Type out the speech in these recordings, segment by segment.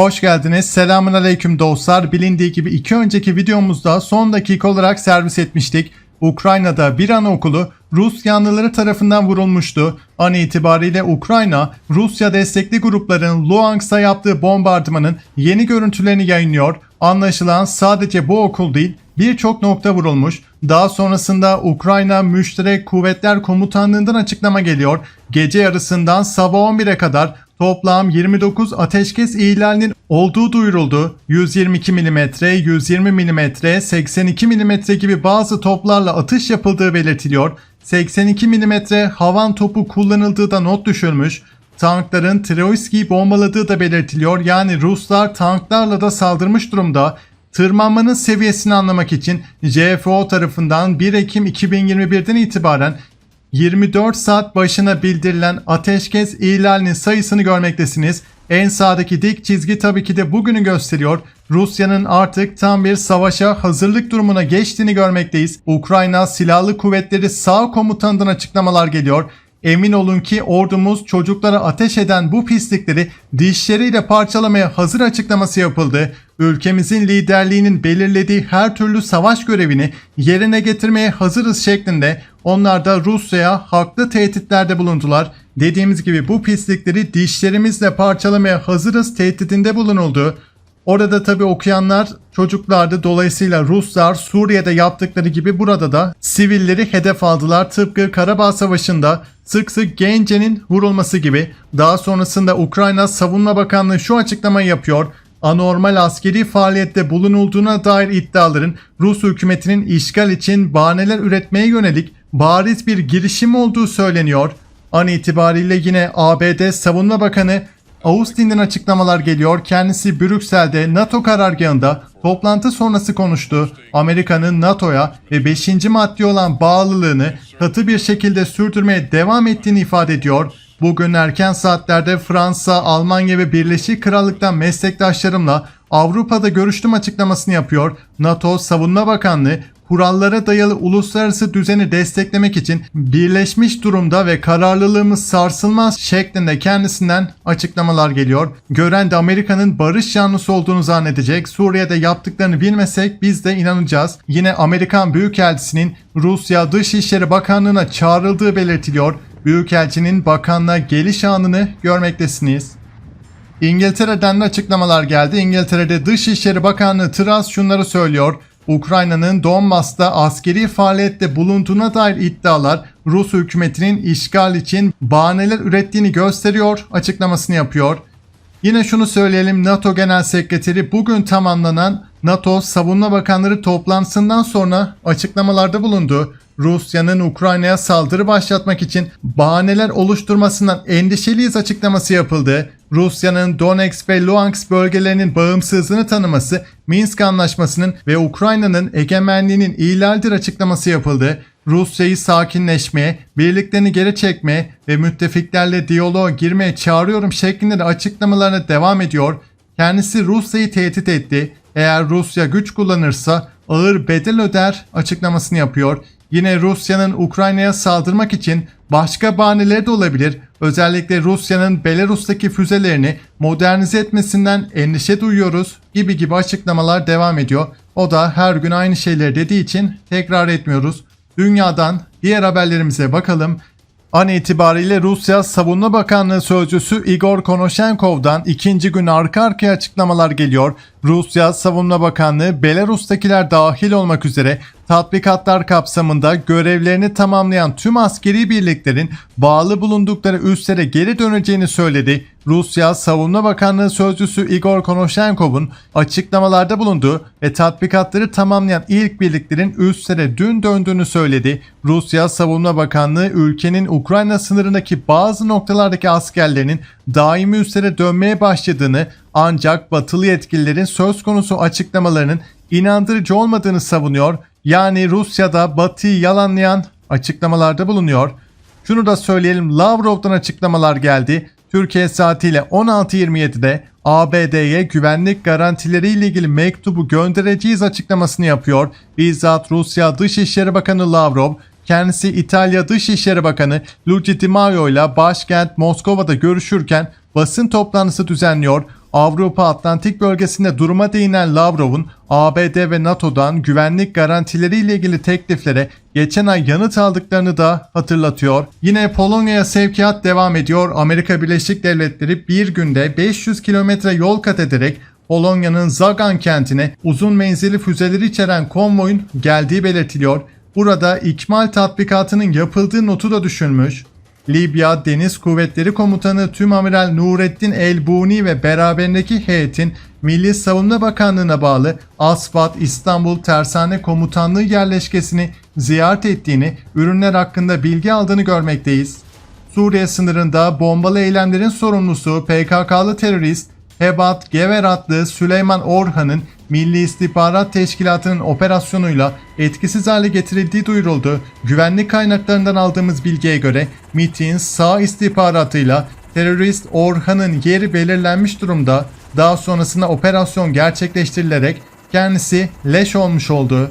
Hoş geldiniz. Selamun aleyküm dostlar. Bilindiği gibi iki önceki videomuzda son dakika olarak servis etmiştik. Ukrayna'da bir anaokulu Rus yanlıları tarafından vurulmuştu. An itibariyle Ukrayna, Rusya destekli grupların Luhansk'a yaptığı bombardımanın yeni görüntülerini yayınlıyor. Anlaşılan sadece bu okul değil birçok nokta vurulmuş. Daha sonrasında Ukrayna Müşterek Kuvvetler Komutanlığı'ndan açıklama geliyor. Gece yarısından sabah 11'e kadar Toplam 29 ateşkes ihlalinin olduğu duyuruldu. 122 mm, 120 mm, 82 mm gibi bazı toplarla atış yapıldığı belirtiliyor. 82 mm havan topu kullanıldığı da not düşülmüş. Tankların Troyski'yi bombaladığı da belirtiliyor. Yani Ruslar tanklarla da saldırmış durumda. Tırmanmanın seviyesini anlamak için CFO tarafından 1 Ekim 2021'den itibaren 24 saat başına bildirilen ateşkes ihlalinin sayısını görmektesiniz. En sağdaki dik çizgi tabii ki de bugünü gösteriyor. Rusya'nın artık tam bir savaşa hazırlık durumuna geçtiğini görmekteyiz. Ukrayna Silahlı Kuvvetleri sağ komutanından açıklamalar geliyor. Emin olun ki ordumuz çocuklara ateş eden bu pislikleri dişleriyle parçalamaya hazır açıklaması yapıldı. Ülkemizin liderliğinin belirlediği her türlü savaş görevini yerine getirmeye hazırız şeklinde onlar da Rusya'ya haklı tehditlerde bulundular. Dediğimiz gibi bu pislikleri dişlerimizle parçalamaya hazırız tehdidinde bulunuldu. Orada tabi okuyanlar çocuklardı. Dolayısıyla Ruslar Suriye'de yaptıkları gibi burada da sivilleri hedef aldılar. Tıpkı Karabağ Savaşı'nda sık sık Gence'nin vurulması gibi. Daha sonrasında Ukrayna Savunma Bakanlığı şu açıklamayı yapıyor. Anormal askeri faaliyette bulunulduğuna dair iddiaların Rus hükümetinin işgal için bahaneler üretmeye yönelik bariz bir girişim olduğu söyleniyor. An itibariyle yine ABD Savunma Bakanı Austin'den açıklamalar geliyor. Kendisi Brüksel'de NATO karargahında toplantı sonrası konuştu. Amerika'nın NATO'ya ve 5. madde olan bağlılığını katı bir şekilde sürdürmeye devam ettiğini ifade ediyor. Bugün erken saatlerde Fransa, Almanya ve Birleşik Krallık'tan meslektaşlarımla Avrupa'da görüştüm açıklamasını yapıyor. NATO Savunma Bakanlığı kurallara dayalı uluslararası düzeni desteklemek için birleşmiş durumda ve kararlılığımız sarsılmaz şeklinde kendisinden açıklamalar geliyor. Gören de Amerika'nın barış yanlısı olduğunu zannedecek. Suriye'de yaptıklarını bilmesek biz de inanacağız. Yine Amerikan Büyükelçisi'nin Rusya Dışişleri Bakanlığı'na çağrıldığı belirtiliyor. Büyükelçinin bakanlığa geliş anını görmektesiniz. İngiltere'den de açıklamalar geldi. İngiltere'de Dışişleri Bakanlığı Truss şunları söylüyor. Ukrayna'nın Donbas'ta askeri faaliyette bulunduğuna dair iddialar Rus hükümetinin işgal için bahaneler ürettiğini gösteriyor açıklamasını yapıyor. Yine şunu söyleyelim NATO Genel Sekreteri bugün tamamlanan NATO Savunma Bakanları toplantısından sonra açıklamalarda bulundu. Rusya'nın Ukrayna'ya saldırı başlatmak için bahaneler oluşturmasından endişeliyiz açıklaması yapıldı. Rusya'nın Donetsk ve Luhansk bölgelerinin bağımsızlığını tanıması, Minsk Anlaşması'nın ve Ukrayna'nın egemenliğinin ihlaldir açıklaması yapıldı. Rusya'yı sakinleşmeye, birliklerini geri çekmeye ve müttefiklerle diyaloğa girmeye çağırıyorum şeklinde de açıklamalarına devam ediyor. Kendisi Rusya'yı tehdit etti. Eğer Rusya güç kullanırsa ağır bedel öder açıklamasını yapıyor. Yine Rusya'nın Ukrayna'ya saldırmak için başka bahaneleri de olabilir. Özellikle Rusya'nın Belarus'taki füzelerini modernize etmesinden endişe duyuyoruz gibi gibi açıklamalar devam ediyor. O da her gün aynı şeyleri dediği için tekrar etmiyoruz. Dünyadan diğer haberlerimize bakalım. An itibariyle Rusya Savunma Bakanlığı Sözcüsü Igor Konashenkov'dan ikinci gün arka arkaya açıklamalar geliyor. Rusya Savunma Bakanlığı Belarus'takiler dahil olmak üzere tatbikatlar kapsamında görevlerini tamamlayan tüm askeri birliklerin bağlı bulundukları üslere geri döneceğini söyledi. Rusya Savunma Bakanlığı Sözcüsü Igor Konashenkov'un açıklamalarda bulunduğu ve tatbikatları tamamlayan ilk birliklerin üslere dün döndüğünü söyledi. Rusya Savunma Bakanlığı ülkenin Ukrayna sınırındaki bazı noktalardaki askerlerinin daimi üslere dönmeye başladığını ancak batılı yetkililerin söz konusu açıklamalarının inandırıcı olmadığını savunuyor. Yani Rusya'da Batı'yı yalanlayan açıklamalarda bulunuyor. Şunu da söyleyelim Lavrov'dan açıklamalar geldi. Türkiye saatiyle 16.27'de ABD'ye güvenlik garantileriyle ilgili mektubu göndereceğiz açıklamasını yapıyor. Bizzat Rusya Dışişleri Bakanı Lavrov kendisi İtalya Dışişleri Bakanı Luigi Di Maio ile başkent Moskova'da görüşürken basın toplantısı düzenliyor. Avrupa Atlantik bölgesinde duruma değinen Lavrov'un ABD ve NATO'dan güvenlik garantileriyle ilgili tekliflere geçen ay yanıt aldıklarını da hatırlatıyor. Yine Polonya'ya sevkiyat devam ediyor. Amerika Birleşik Devletleri bir günde 500 kilometre yol kat ederek Polonya'nın Zagan kentine uzun menzilli füzeleri içeren konvoyun geldiği belirtiliyor. Burada ikmal tatbikatının yapıldığı notu da düşülmüş. Libya Deniz Kuvvetleri Komutanı Tümamiral Nurettin El-Buni ve beraberindeki heyetin Milli Savunma Bakanlığı'na bağlı Asfat İstanbul Tersane Komutanlığı yerleşkesini ziyaret ettiğini, ürünler hakkında bilgi aldığını görmekteyiz. Suriye sınırında bombalı eylemlerin sorumlusu PKK'lı terörist Hebat Gever adlı Süleyman Orhan'ın Milli İstihbarat Teşkilatı'nın operasyonuyla etkisiz hale getirildiği duyuruldu. Güvenlik kaynaklarından aldığımız bilgiye göre MIT'in sağ istihbaratıyla terörist Orhan'ın yeri belirlenmiş durumda. Daha sonrasında operasyon gerçekleştirilerek kendisi leş olmuş oldu.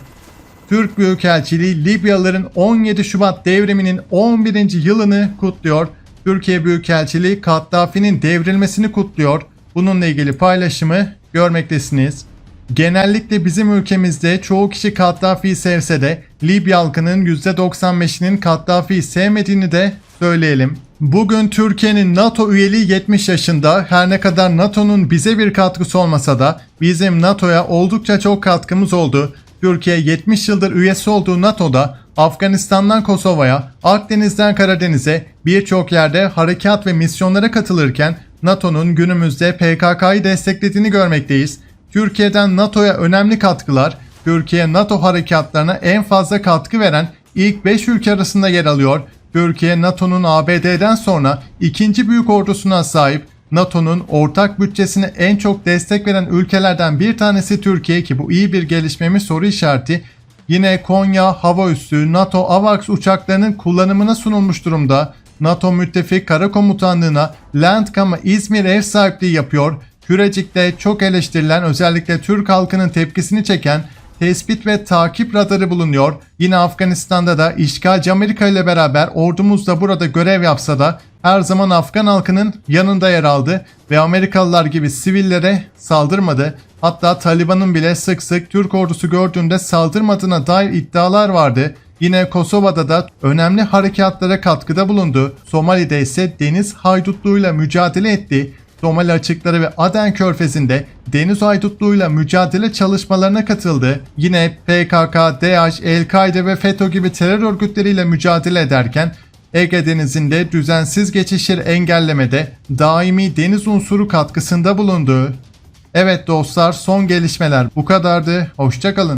Türk Büyükelçiliği Libyalıların 17 Şubat devriminin 11. yılını kutluyor. Türkiye Büyükelçiliği Kaddafi'nin devrilmesini kutluyor. Bununla ilgili paylaşımı görmektesiniz. Genellikle bizim ülkemizde çoğu kişi Kaddafi'yi sevse de Libya halkının %95'inin Kaddafi'yi sevmediğini de söyleyelim. Bugün Türkiye'nin NATO üyeliği 70 yaşında. Her ne kadar NATO'nun bize bir katkısı olmasa da bizim NATO'ya oldukça çok katkımız oldu. Türkiye 70 yıldır üyesi olduğu NATO'da Afganistan'dan Kosova'ya, Akdeniz'den Karadeniz'e birçok yerde harekat ve misyonlara katılırken NATO'nun günümüzde PKK'yı desteklediğini görmekteyiz. Türkiye'den NATO'ya önemli katkılar, Türkiye NATO harekatlarına en fazla katkı veren ilk 5 ülke arasında yer alıyor. Türkiye NATO'nun ABD'den sonra ikinci büyük ordusuna sahip NATO'nun ortak bütçesine en çok destek veren ülkelerden bir tanesi Türkiye ki bu iyi bir gelişme mi soru işareti. Yine Konya hava üssü NATO AVAX uçaklarının kullanımına sunulmuş durumda. NATO müttefik kara komutanlığına Landkam'a İzmir ev sahipliği yapıyor. Kürecik'te çok eleştirilen özellikle Türk halkının tepkisini çeken tespit ve takip radarı bulunuyor. Yine Afganistan'da da işgalci Amerika ile beraber ordumuz da burada görev yapsa da her zaman Afgan halkının yanında yer aldı ve Amerikalılar gibi sivillere saldırmadı. Hatta Taliban'ın bile sık sık Türk ordusu gördüğünde saldırmadığına dair iddialar vardı. Yine Kosova'da da önemli harekatlara katkıda bulundu. Somali'de ise deniz haydutluğuyla mücadele etti. Somali açıkları ve Aden Körfezi'nde deniz haydutluğuyla mücadele çalışmalarına katıldı. Yine PKK, DAEŞ, El-Kaide ve FETÖ gibi terör örgütleriyle mücadele ederken Ege Denizi'nde düzensiz geçişleri engellemede daimi deniz unsuru katkısında bulundu. Evet dostlar son gelişmeler bu kadardı. Hoşçakalın.